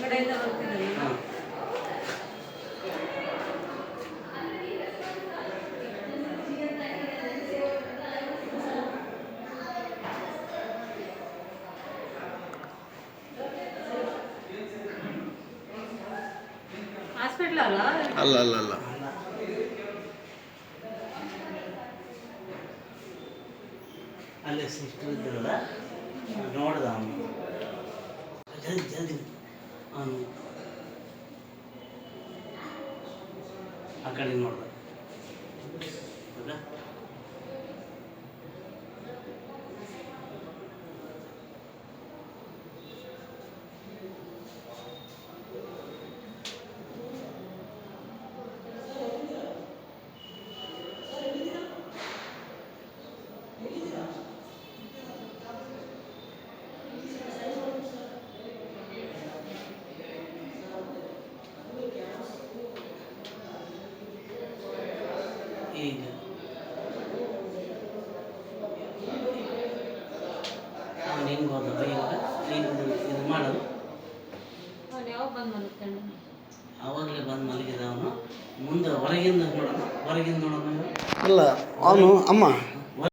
ಹೊರಗಡೆಯಿಂದ ಬರ್ತಿದ್ದಾರೆ ಅಲ್ಲ? ಅಲ್ಲ ಅಲ್ಲ ಅಲ್ಲ. ಸಿಸ್ಟರ್ ಇದ್ರಲ್ಲ ನೋಡ್ದ ಅವನು ಜಲ್ದಿ ಜಲ್ದಿ. ಆ ಕಡೆ ನೋಡ್ದ ಈಗ ಅವ್ನು ಹೆಂಗೆ ಹೋದ ಇವಾಗ ನೀನು ಇದು ಮಾಡೋದು ಅವ್ನು ಯಾವಾಗ ಬಂದು ಮಲಗಿದ ಅವನು. ಮುಂದೆ ಹೊರಗಿಂದ ನೋಡೋಣ ಹೊರಗಿಂದ ನೋಡೋಣ ಅಲ್ಲ ಅವನು ಅಮ್ಮ.